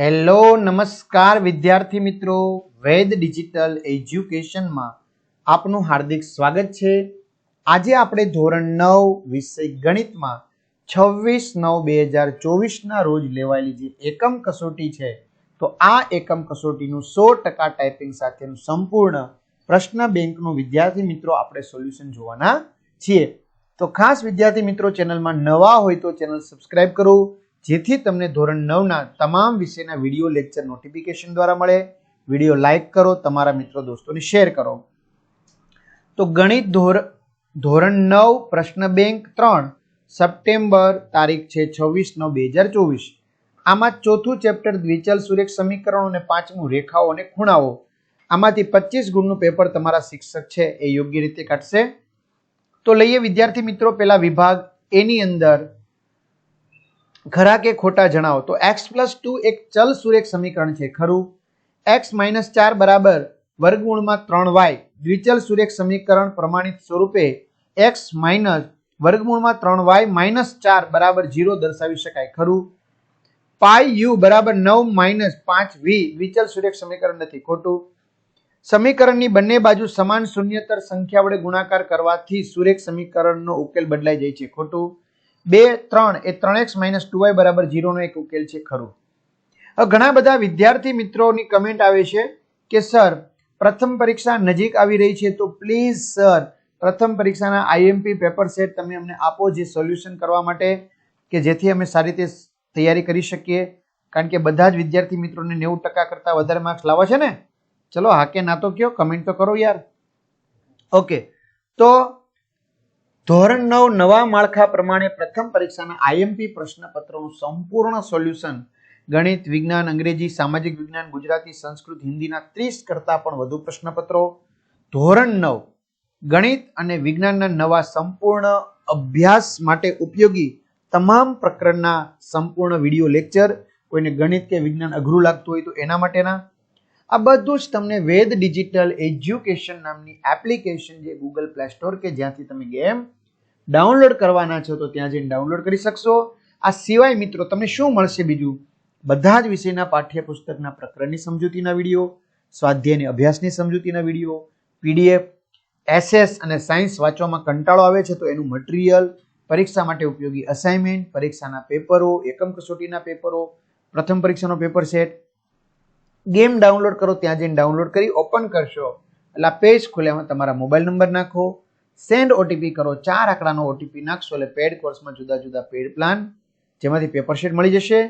Hello, નમસ્કાર વિદ્યાર્થી મિત્રો. વેદ ડિજિટલ એજ્યુકેશનમાં આપનું હાર્દિક સ્વાગત છે. આજે આપણે ધોરણ નવ વિષય ગણિતમાં છવ્વીસ નવ બે હજાર ચોવીસના રોજ લેવાયેલી જે એકમ કસોટી છે, તો આ એકમ કસોટીનું સો ટકા ટાઈપિંગ સાથેનું સંપૂર્ણ પ્રશ્ન બેંકનું વિદ્યાર્થી મિત્રો આપણે સોલ્યુશન જોવાના છીએ. તો ખાસ વિદ્યાર્થી મિત્રો ચેનલમાં નવા હોય તો ચેનલ સબસ્ક્રાઇબ કરો જેથી તમને ધોરણ નવના તમામ વિષયના વીડિયો લેક્ચર નોટિફિકેશન દ્વારા મળે. વીડિયો લાઇક કરો, તમારા મિત્રો દોસ્તોને શેર કરો. તો ગણિત ધોર, ધોરણ નવ, પ્રશ્ન બેંક ત્રણ, સપ્ટેમ્બર તારીખ છે છવ્વીસ નવ બે હજાર ચોવીસ. આમાં ચોથું ચેપ્ટર દ્વિચલ સુરેખ સમીકરણો અને પાંચમું રેખાઓ અને ખૂણાઓ. આમાંથી પચીસ ગુણનું પેપર તમારા શિક્ષક છે, એ યોગ્ય રીતે કાઢશે. તો લઈએ વિદ્યાર્થી મિત્રો, પેલા વિભાગ. એની અંદર ખરા કે ખોટા જણાવો? તો એક્સ પ્લસ ટુ એક ચલ સુરેખ સમીકરણ છે, ખરું? એક્સ માઇનસ ચાર બરાબર વર્ગમૂળમાં ત્રણ વાય દ્વિચલ સુરેખ સમીકરણ પ્રમાણિત સ્વરૂપે એક્સ માઇનસ વર્ગમૂળમાં ત્રણ વાય માઇનસ ચાર બરાબર જીરો દર્શાવી શકાય, ખરું? પાઈ યુ બરાબર નવ માઇનસ પાંચ વી દ્વિચલ સુરેખ સમીકરણ નથી, ખોટું? સમીકરણની બંને બાજુ સમાન શૂન્યતર સંખ્યા વડે ગુણાકાર કરવાથી સુરેખ સમીકરણનો ઉકેલ બદલાઈ જાય છે, ખોટું? બે, ત્રણ, એ ત્રણ એક્સ માઇનસ ટુ વાય બરાબર ઝીરોનો એક ઉકેલ છે, ખરું. ઘણા બધા વિદ્યાર્થી મિત્રોની કમેન્ટ આવે છે કે, સર, પ્રથમ પરીક્ષા નજીક આવી રહી છે, તો પ્લીઝ, સર, પ્રથમ પરીક્ષાના આઈએમપી પેપર સેટ તમે અમને આપો જે સોલ્યુશન કરવા માટે કે જેથી અમે સારી રીતે તૈયારી કરી શકીએ. કારણ કે બધા જ વિદ્યાર્થી મિત્રોને નેવું ટકા કરતાં વધારે માર્ક્સ લાવવા છે ને? ચલો હા કે ના તો કયો કમેન્ટ તો કરો યાર. ઓકે તો ધોરણ નવ નવા માળખા પ્રમાણે પ્રથમ પરીક્ષાના આઈએમપી પ્રશ્નપત્રોનું સંપૂર્ણ સોલ્યુશન ગણિત, વિજ્ઞાન, અંગ્રેજી, સામાજિક વિજ્ઞાન, ગુજરાતી, સંસ્કૃત, હિન્દીના ત્રીસ કરતાં પણ વધુ પ્રશ્નપત્રો. ધોરણ નવ ગણિત અને વિજ્ઞાનના નવા સંપૂર્ણ અભ્યાસ માટે ઉપયોગી તમામ પ્રકરણના સંપૂર્ણ વીડિયો લેક્ચર, કોઈને ગણિત કે વિજ્ઞાન અઘરું લાગતું હોય તો એના માટેના. આ બધું જ તમને વેદ ડિજિટલ એજ્યુકેશન નામની એપ્લિકેશન જે ગૂગલ પ્લે સ્ટોર કે જ્યાંથી તમે ગેમ ડાઉનલોડ કરવાના છો તો ત્યાં જઈને ડાઉનલોડ કરી શકશો. આ સિવાય મિત્રો તમને શું મળશે બીજું? બધા જ વિષયના પાઠ્યપુસ્તકના પ્રકરણની સમજૂતીના વીડિયો સ્વાધ્યાયની અભ્યાસની સમજૂતીના વીડિયો, પીડીએફ, એસએસ અને સાયન્સ વાંચવામાં કંટાળો આવે છે તો એનું મટીરિયલ, પરીક્ષા માટે ઉપયોગી અસાઇનમેન્ટ, પરીક્ષાના પેપરો, એકમ કસોટીના પેપરો, પ્રથમ પરીક્ષાનો પેપર સેટ. ગેમ ડાઉનલોડ કરો, ત્યાં જઈને ડાઉનલોડ કરી ઓપન કરશો. એટલે આ પેજ ખુલે એમાં તમારા મોબાઈલ નંબર નાખો. સેન્ડ ઓટીપી કરો, ચાર આંકડાનો ઓટીપી નાખશો એટલે પેડ કોર્સમાં જુદા જુદા પેડ પ્લાન જેમાંથી પેપર શીટ મળી જશે.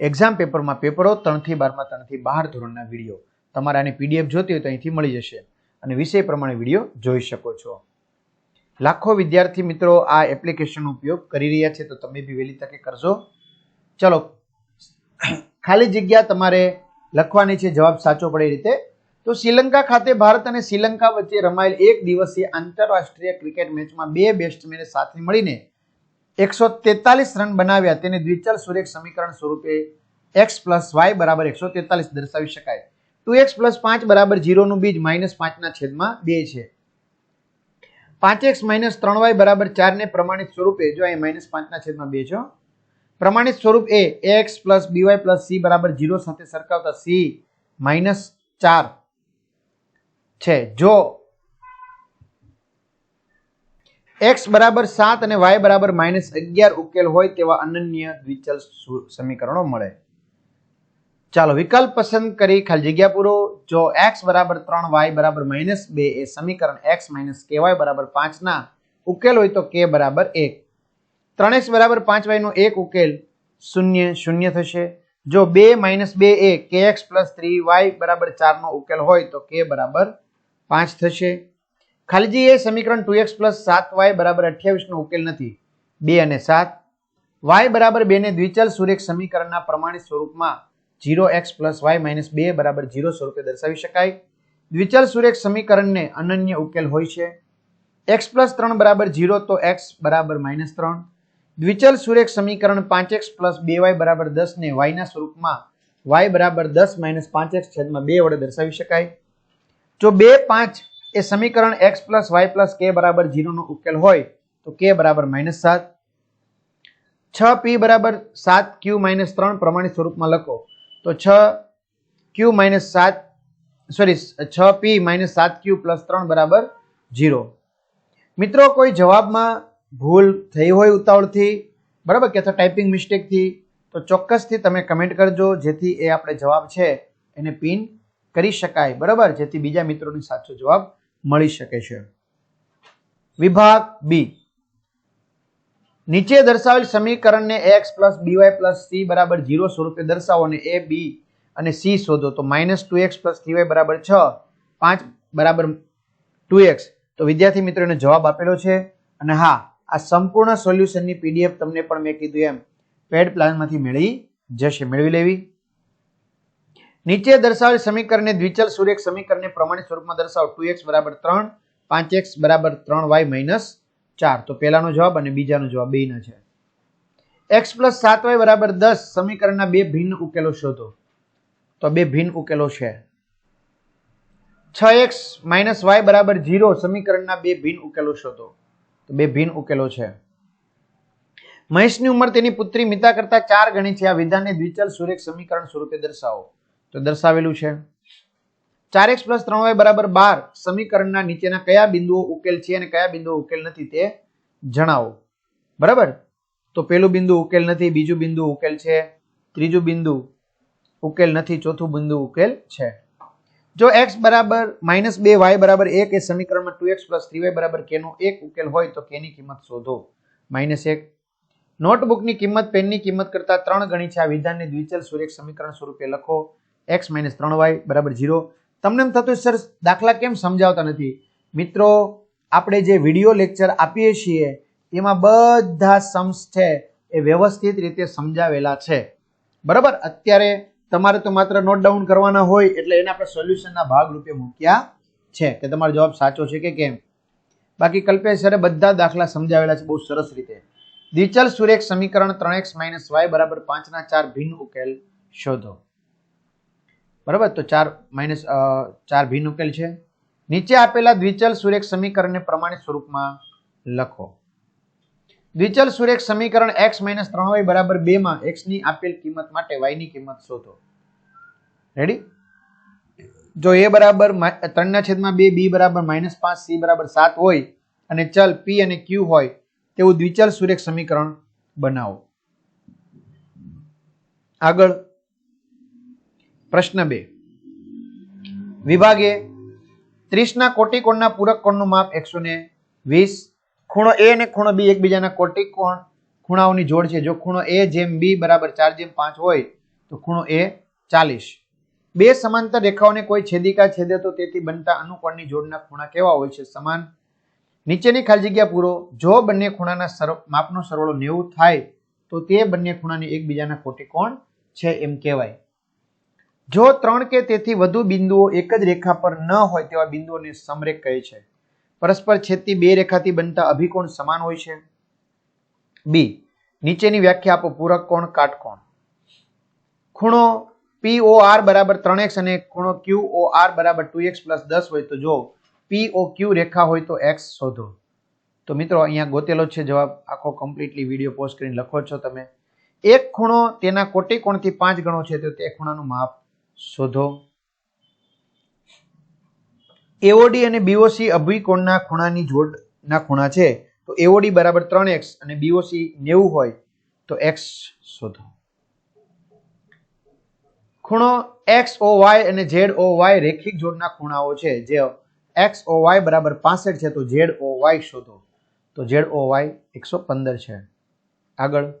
એક્ઝામ પેપરમાં પેપરો ત્રણથી બારમાં, ત્રણથી બાર ધોરણના વીડિયો. તમારે આની પીડીએફ જોતી હોય તો અહીંથી મળી જશે. અને વિષય પ્રમાણે વીડિયો જોઈ શકો છો. લાખો વિદ્યાર્થી મિત્રો આ એપ્લિકેશનનો ઉપયોગ કરી રહ્યા છે, તો તમે બી વહેલી તકે કરજો. ચલો, ખાલી જગ્યા તમારે લખવાની છે, જવાબ સાચો પડે રીતે તો શ્રીલંકા ખાતે ભારત અને શ્રીલંકા વચ્ચે રમાયેલ એક દિવસીય આંતરરાષ્ટ્રીય ક્રિકેટ મેચમાં બે બેટ્સમેને સાથે મળીને એકસો તેતાલીસ રન બનાવ્યા. તેને દ્વિચલ સુરેખ સમીકરણ સ્વરૂપે એક્સ પ્લસ વાય બરાબર એકસો તેતાલીસ દર્શાવી શકાય. ટુ એક્સ પ્લસ પાંચ બરાબર જીરોનું બીજ માઇનસ પાંચના છેદમાં બે છે. પાંચ એક્સ માઇનસ ત્રણ વાય બરાબર ચારને પ્રમાણિત સ્વરૂપે, જો અહીં માઇનસ પાંચના છેદમાં બે છો. પ્રમાણિત સ્વરૂપ a x plus b y plus c બરાબર જીરો સાથે સરખાવતા સી માઇનસ ચાર. છે. જો એક્સ બરાબર સાત અને વાય બરાબર માઇનસ અગિયાર ઉકેલ હોય તેવા અનન્ય દ્વિચલ સમીકરણો મળે. ચાલો, વિકલ્પ પસંદ કરી ખાલી જગ્યા પૂરો. જો એક્સ બરાબર ત્રણ વાય બરાબર માઇનસ બે એ સમીકરણ એક્સ માઇનસ કે વાય બરાબર પાંચના ઉકેલ હોય તો કે બરાબર એક. ત્રણ એક્સ બરાબર પાંચ વાયનો એક ઉકેલ શૂન્ય શૂન્ય થશે. જો બે માઇનસ બે એ કે એક્સ પ્લસ થ્રી વાય બરાબર ચારનો ઉકેલ હોય તો કે બરાબર પાંચ થશે. ખાલીજી એ સમીકરણ ટુ એક્સ પ્લસ સાત વાય બરાબર અઠ્યાવીસનો ઉકેલ નથી. બે અને સાત. વાય બરાબર બેને દ્વિચલ સુરેખ સમીકરણના પ્રમાણિત સ્વરૂપમાં zero x plus y minus બે બરાબર જીરો સ્વરૂપે દર્શાવી શકાય. દ્વિચલ સુરેખ સમીકરણને અનન્ય ઉકેલ હોય છે. એક્સ પ્લસ ત્રણ બરાબર જીરો તો એક્સ બરાબર માઇનસ ત્રણ. દ્વિચલ સુરેખ સમીકરણ પાંચ એક્સ પ્લસ બે વાય બરાબર દસ ને વાયના સ્વરૂપમાં વાય બરાબર દસ માઇનસ પાંચ એક્સ છેદમાં બે વડે દર્શાવી શકાય. જો બે પાંચ એ સમીકરણ એક્સ પ્લસ વાય પ્લસ કે બરાબર જીરોનો ઉકેલ હોય, તો કે બરાબર માઇનસ સાત. છ પી બરાબર સાત ક્યુ માઇનસ ત્રણ પ્રમાણિત સ્વરૂપમાં લખો. તો છ ક્યુ માઇનસ સાત, સોરી, છ પી માઇનસ સાત ક્યુ પ્લસ ત્રણ બરાબર જીરો મિત્રો, કોઈ જવાબમાં ભૂલ થઈ હોય ઉતાવળથી, બરાબર કે અથવા ટાઈપિંગ મિસ્ટેકથી, તો ચોક્કસથી તમે કમેન્ટ કરજો, જેથી એ આપણે જવાબ છે એને પિન કરી શકાય, બરાબર? જેથી બીજા મિત્રોને સાચો જવાબ મળી શકે છે. વિભાગ બી નીચે દર્શાવેલ સમીકરણને x plus b y plus c બરાબર જીરો સ્વરૂપે દર્શાવો અને એ બી અને સી શોધો. તો minus two x plus three y બરાબર છ, પાંચ બરાબર ટુ એક્સ તો વિદ્યાર્થી મિત્રોને જવાબ આપેલો છે. અને હા, આ સંપૂર્ણ સોલ્યુશનની પીડીએફ તમને પણ મેં કીધું એમ. પેડ પ્લાનમાંથી મેળવી જશે. મેળવી લેવી. નીચે દર્શાવેલ સમીકરણને દ્વિચલ સુરેખ સમીકરણને પ્રમાણિત સ્વરૂપમાં દર્શાવો. ટુ એક્સ બરાબર ત્રણ, પાંચ એક્સ બરાબર ત્રણ વાય માઇનસ ચાર. તો પહેલાનો જવાબ અને બીજાનો જવાબ બેનો છે. એક્સ પ્લસ સાત વાય બરાબર દસ સમીકરણના બે ભિન્ન ઉકેલો શોધો. તો બે ભિન્ન ઉકેલો છે. છ એક્સ માઇનસ વાય બરાબર જીરો સમીકરણના બે ભિન્ન ઉકેલો શોધો. તો બે ભિન્ન ઉકેલો છે. મહેશની ઉંમર તેની પુત્રી મિતા કરતા ચાર ગણી છે. આ વિધાનને દ્વિચલ સુરેખ સમીકરણ સ્વરૂપે દર્શાવો. તો દર્શાવેલું છે. ચાર એક્સ પ્લસ ત્રણ વાય બરાબર બાર સમીકરણના નીચેના કયા બિંદુઓ ઉકેલ છે અને કયા બિંદુઓ ઉકેલ નથી તે જણાવો. બરાબર? તો પેલું બિંદુ ઉકેલ નથી, બીજું બિંદુ ઉકેલ છે, ત્રીજું બિંદુ ઉકેલ નથી, ચોથું બિંદુ ઉકેલ છે. જો એક્સ બરાબર માઇનસ બે વાય બરાબર એક એ સમીકરણમાં two x plus three y બરાબર કેનો એક ઉકેલ હોય તો કેની કિંમત શોધો? માઇનસ એક. નોટબુકની કિંમત, પેનની કિંમત કરતા ત્રણ ગણી છે. આ વિધાનને દ્વિચલ સુરેખ સમીકરણ સ્વરૂપે લખો. એક્સ માઇનસ ત્રણ વાય બરાબર ઝીરો. તમને એમ થતું સર, દાખલા કેમ સમજાવતા નથી? મિત્રો, આપણે જે વીડિયો લેક્ચર આપીએ છીએ, એમાં બધા સમ્સ છે, એ વ્યવસ્થિત રીતે સમજાવેલા છે. બરાબર? અત્યારે તમારે તો માત્ર નોટ ડાઉન કરવાના હોય, એટલે એને આપણે સોલ્યુશનના ભાગ રૂપે મૂક્યા છે. કે તમારો જવાબ સાચો છે કે કેમ? બાકી કલ્પેશ સરે બધા દાખલા સમજાવેલા છે, બહુ સરસ રીતે. દ્વિચલ સુરેખ સમીકરણ ત્રણ એક્સ માઇનસ વાય બરાબર પાંચના ચાર ભિન્ન ઉકેલ શોધો. બરાબર? તો ચાર માઇનસ ચાર ભિન્ન ઉકેલ છે. નીચે આપેલા દ્વિચલ સુરેખ સમીકરણને પ્રમાણિત સ્વરૂપમાં લખો. દ્વિચલ સુરેખ સમીકરણ એક્સ માઇનસ ત્રણ વાય બરાબર બે માં એક્સની આપેલ કિંમત માટે વાયની કિંમત શોધો. રેડી જો એ બરાબર ત્રણના છેદમાં બે બી બરાબર માઇનસ પાંચ સી બરાબર સાત હોય અને ચલ પી અને ક્યુ હોય, તેવું દ્વિચલ સુરેખ સમીકરણ બનાવો. આગળ પ્રશ્ન બે. વિભાગે ત્રીસના કોટિકોણના પૂરક કોણનું માપ એકસો ને વીસ, ખૂણો એ અને ખૂણો બી એકબીજાના કોટિકોણ ખૂણાઓની જોડ છે. જો ખૂણો એ જેમ બી બરાબર ચાર જેમ પાંચ હોય, તો ખૂણો એ ચાલીસ. બે સમાંતર રેખાઓને કોઈ છેદિકા છેદે તો તેથી બનતા અનુકોણની જોડના ખૂણા કેવા હોય છે? સમાન. નીચેની ખાલી જગ્યા પૂરો. જો બંને ખૂણાના માપનો સરવાળો નેવું થાય, તો તે બંને ખૂણાની એકબીજાના કોટિકોણ છે એમ કહેવાય. જો ત્રણ કે તેથી વધુ બિંદુઓ એક જ રેખા પર ન હોય તેવા બિંદુઓને સમરેખ કહે છે. પરસ્પર છેદતી બે રેખાથી બનતા અભિકોણ સમાન હોય છે. બી નીચેની વ્યાખ્યા આપો પૂરક કોણ કાટકોણ ખૂણો પી ઓ આર બરાબર ત્રણ એક્સ અને ખૂણો ક્યુ ઓ આર બરાબર ટુ એક્સ પ્લસ દસ હોય તો જો પી ઓ ક્યુ રેખા હોય તો એક્સ શોધો. તો મિત્રો, અહીંયા ગોતેલો છે જવાબ. આખો કમ્પ્લીટલી વીડિયો પોસ્ટ કરીને લખો છો તમે. એક ખૂણો તેના કોટિકોણથી પાંચ ગણો છે તો તે ખૂણાનું માપ શોધો. એઓડી અને બીઓસી અભિકોણના ખૂણાની જોડના ખૂણા છે. તો એઓડી બરાબર ત્રણ એક્સ અને બીઓસી નેવું હોય તો એક્સ શોધો. ખૂણો એક્સ ઓ વાય અને ઝેડ ઓ વાય રેખિક જોડના ખૂણાઓ છે. જે એક્સ ઓ વાય બરાબર પાસઠ છે તો ઝેડ ઓ વાય શોધો. તો ઝેડ ઓ વાય એકસો પંદર છે. આગળ.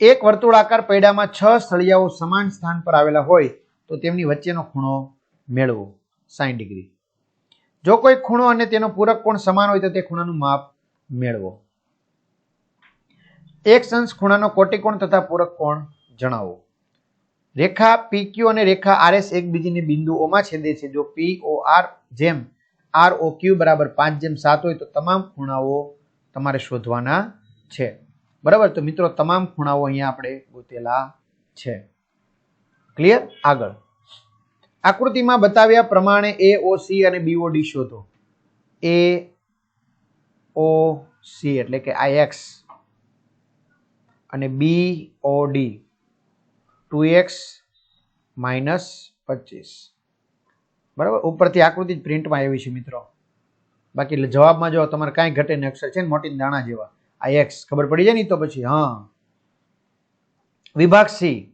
એક વર્તુળાકાર પૈડામાં છ સળિયાઓ સમાન સ્થાન પર આવેલા હોય તો તેમની વચ્ચેનો ખૂણો મેળવો સાઠ ડિગ્રી. જો કોઈ ખૂણો અને તેનો પૂરક કોણ સમાન હોય તો તે ખૂણાનું માપ મેળવો. એક સંસ ખૂણાનો કોટિકોણ તથા પૂરક કોણ જણાવો. રેખા PQ અને રેખા RS એકબીજીને બિંદુઓમાં છેદે છે. જો પી ઓ આર જેમ આર ઓ ક્યુ બરાબર પાંચ જેમ સાત હોય તો તમામ ખૂણાઓ તમારે શોધવાના છે. બરાબર? તો મિત્રો, તમામ ખૂણાઓ અહીંયા આપણે ગોતેલા છે. ક્લિયર આગળ. આકૃતિમાં બતાવ્યા પ્રમાણે એ ઓ સી અને બીઓડી શોધો. એ ઓ સી એટલે કે આ એક્સ અને b o d two x minus પચીસ. બરાબર? ઉપરથી આકૃતિ જ પ્રિન્ટમાં આવી છે, મિત્રો. બાકી જવાબમાં જો તમારે કાંઈ ઘટે ને અક્ષર છે ને, મોટી દાણા જેવા. આ એક્સ, ખબર પડી જાય ને તો પછી, હા. વિભાગ સી.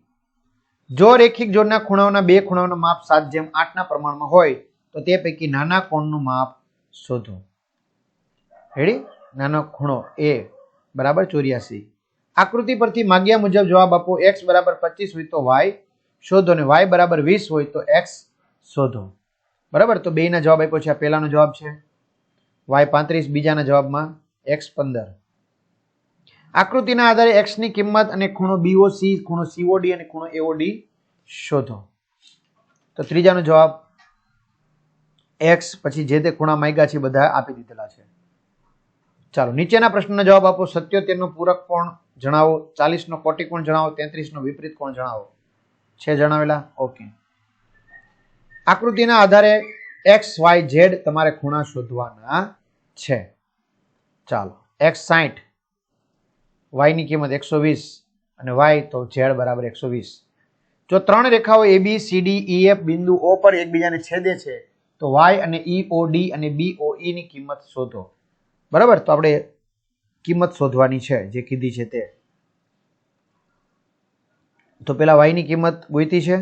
જો રેખિક જોડના ખૂણાઓના બે ખૂણાઓના માપ સાત જેમ આઠના પ્રમાણમાં હોય, તો તે પૈકી નાના કોણનું માપ શોધો. રેડી નાનો ખૂણો એ બરાબર ચોર્યાસી. આકૃતિ પરથી માગ્યા મુજબ જવાબ આપો એક્સ બરાબર પચીસ હોય તો વાય શોધો ને વાય બરાબર વીસ હોય તો એક્સ શોધો. બરાબર? તો બેના જવાબ આપ્યો છે, આ પહેલાનો જવાબ છે. વાય પાંત્રીસ, બીજાના જવાબમાં એક્સ પંદર. આકૃતિના આધારે x ની કિંમત અને ખૂણો BOC ખૂણો COD અને ખૂણો AOD શોધો. તો ત્રીજાનો જવાબ, x પછી જે તે ખૂણા માંગ્યા છે બધા આપી દીધેલા છે. ચાલો, નીચેના પ્રશ્નનો જવાબ આપો. સત્યોતેરનો પૂરક કોણ જણાવો? ચાલીસનો કોટી કોણ જણાવો? તેત્રીસનો વિપરીત કોણ જણાવો? છે જણાવેલા? ઓકે આકૃતિના આધારે એક્સ વાય ઝેડ તમારે ખૂણા શોધવાના છે. ચાલો એક્સ સાઠ વાયની કિંમત એકસો વીસ અને વાય તો ઝેડ બરાબર એકસો વીસ. જો ત્રણ રેખાઓ a b c d e f બિંદુ ઓ પર એકબીજાને છેદે છે, તો વાય અને ઈ ઓ ડી અને બી ઓ ઈ ની કિંમત શોધો. બરાબર? તો આપણે કિંમત શોધવાની છે, જે કીધી છે તે. તો પેલા વાયની કિંમત ગોઈતી છે,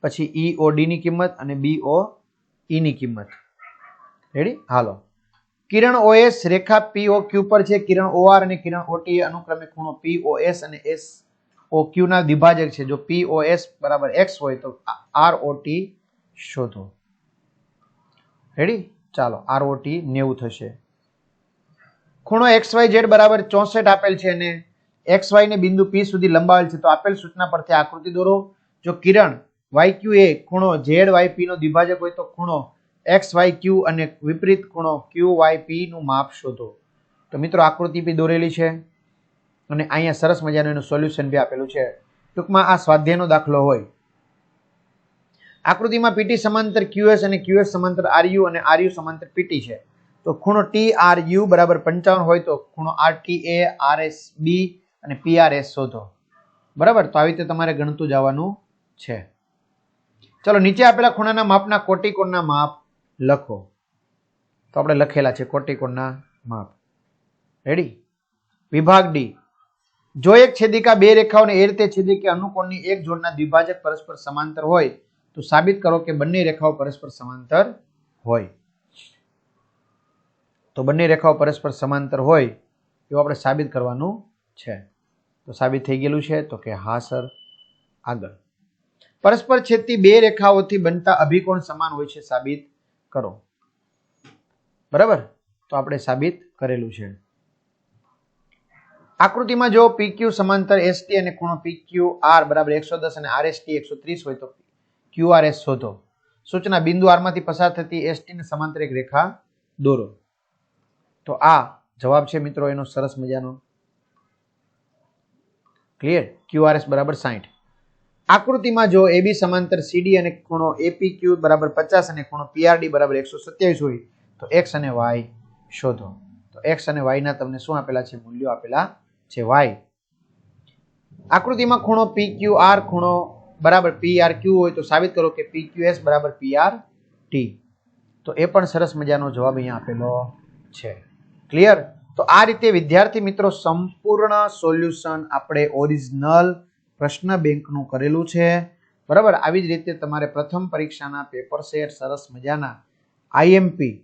પછી ઈ ઓ ડી ની કિંમત અને બી ઓ ઈ ની કિંમત. રેડી હાલો. કિરણ ઓએસ રેખા પી ઓ ક્યુ પર છે. કિરણ ઓઆર અને કિરણ ઓટી અનુક્રમે ખૂણો પી ઓ એસ અને એસ ઓ ક્યુ ના વિભાજક છે. જો પી ઓ એસ બરાબર એક્સ હોય તો આર ઓટી શોધો. રેડી ચાલો આર ઓ ટી નેવું થશે. ખૂણો એક્સ વાય ઝેડ બરાબર ચોસઠ આપેલ છે અને એક્સ વાય ને બિંદુ પી સુધી લંબાવેલ છે. તો આપેલ સૂચના પરથી આકૃતિ દોરો. જો કિરણ વાય ક્યુ એ ખૂણો ઝેડ વાય પી નો દ્વિભાજક હોય તો ખૂણો એક્સ વાય ક્યુ અને વિપરીત ખૂણો ક્યુ વાય પી નું માપ શોધો. તો મિત્રો, આકૃતિ બી દોરેલી છે અને અહીંયા સરસ મજાનું એનું સોલ્યુશન બી આપેલું છે. ટૂંકમાં આ સ્વાધ્યાયનો દાખલો હોય. આકૃતિમાં પીટી સમાંતર ક્યુએસ અને ક્યુએસ સમાંતર આરયુ અને આરયુ સમાંતર પીટી છે. તો ખૂણો ટી આર યુ બરાબર પંચાવન હોય તો ખૂણો r t a r s b અને પી આર એસ શોધો. બરાબર? તો આવી રીતે તમારે ગણતું જવાનું છે. ચલો, નીચે આપેલા ખૂણાના માપના કોટિકોણના માપ લખો. તો આપણે લખેલા છે કોટિકોણના માપ. રેડી વિભાગ ડી જો એક છેદિકા બે રેખાઓને એ રીતે છેદે કે અનુકોણની એક જોડના દ્વિભાજક પરસ્પર સમાંતર હોય, તો સાબિત કરો કે બંને રેખાઓ પરસ્પર સમાંતર હોય. તો બંને રેખાઓ પરસ્પર સમાંતર હોય, એવું આપણે સાબિત કરવાનું છે. તો સાબિત થઈ ગયેલું છે, તો કે હા, સર, આગળ. પરસ્પર છેદતી બે રેખાઓથી બનતા અભિકોણ સમાન હોય છે સાબિત કરો. બરાબર? તો આપણે સાબિત કરેલું છે. આકૃતિમાં જો PQ સમાંતર ST અને ખૂણો PQR બરાબર એકસો દસ અને RST એકસો ત્રીસ હોય તો QRS શોધો. સૂચના બિંદુ R માંથી પસાર થતી ST ને સમાંતર એક રેખા દોરો. તો આ જવાબ છે મિત્રો, એનો સરસ મજાનો. ક્લિયર QRS બરાબર સાઠ આકૃતિમાં જો એબી સમાંતર સીડી અને ખૂણો APQ બરાબર પચાસ અને ખૂણો પીઆરડી બરાબર એકસો સત્યાવીસ હોય, તો એક્સ અને વાય શોધો. તો એક્સ અને વાયના તમને શું આપેલા છે? મૂલ્યો આપેલા છે વાય આકૃતિમાં ખૂણો પી ક્યુ આર ખૂણો બરાબર PRQ હોય, તો સાબિત કરો કે પી ક્યુ એસ બરાબર PRT તો એ પણ સરસ મજાનો જવાબ અહીંયા આપેલો છે. ક્લિયર તો આ રીતે વિદ્યાર્થી મિત્રો સંપૂર્ણ સોલ્યુશન આપણે ઓરિજિનલ પ્રશ્ન બેંકનું કરેલું છે. બરાબર? આવી જ રીતે તમારે પ્રથમ પરીક્ષાના પેપર સેટ, સરસ મજાના. આઈએમપી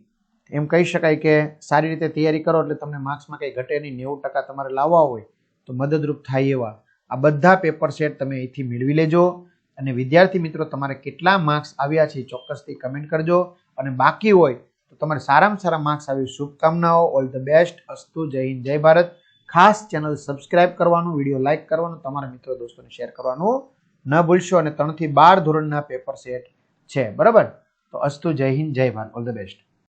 એમ કહી શકાય કે સારી રીતે તૈયારી કરો એટલે તમને માર્ક્સમાં કંઈ ઘટે નહીં, નેવું ટકા તમારે લાવવા હોય તો મદદરૂપ થાય એવા. આ બધા પેપર સેટ તમે અહીંથી મેળવી લેજો અને વિદ્યાર્થી મિત્રો, તમારે કેટલા માર્ક્સ આવ્યા છે ચોક્કસથી કમેન્ટ કરજો. અને બાકી હોય તો તમારે સારામાં સારા માર્ક્સ આવી શુભકામનાઓ. All the best. અસ્તુ, જય હિન્દ, જય ભારત. ખાસ ચેનલ સબસ્ક્રાઇબ કરવાનું, વીડિયો લાઇક કરવાનું, તમારા મિત્રો દોસ્તોને શેર કરવાનું ન ભૂલશો અને ત્રણથી બાર ધોરણના પેપર સેટ છે. બરાબર? તો અસ્તુ જય હિન્દ, જય ભારત. All the best.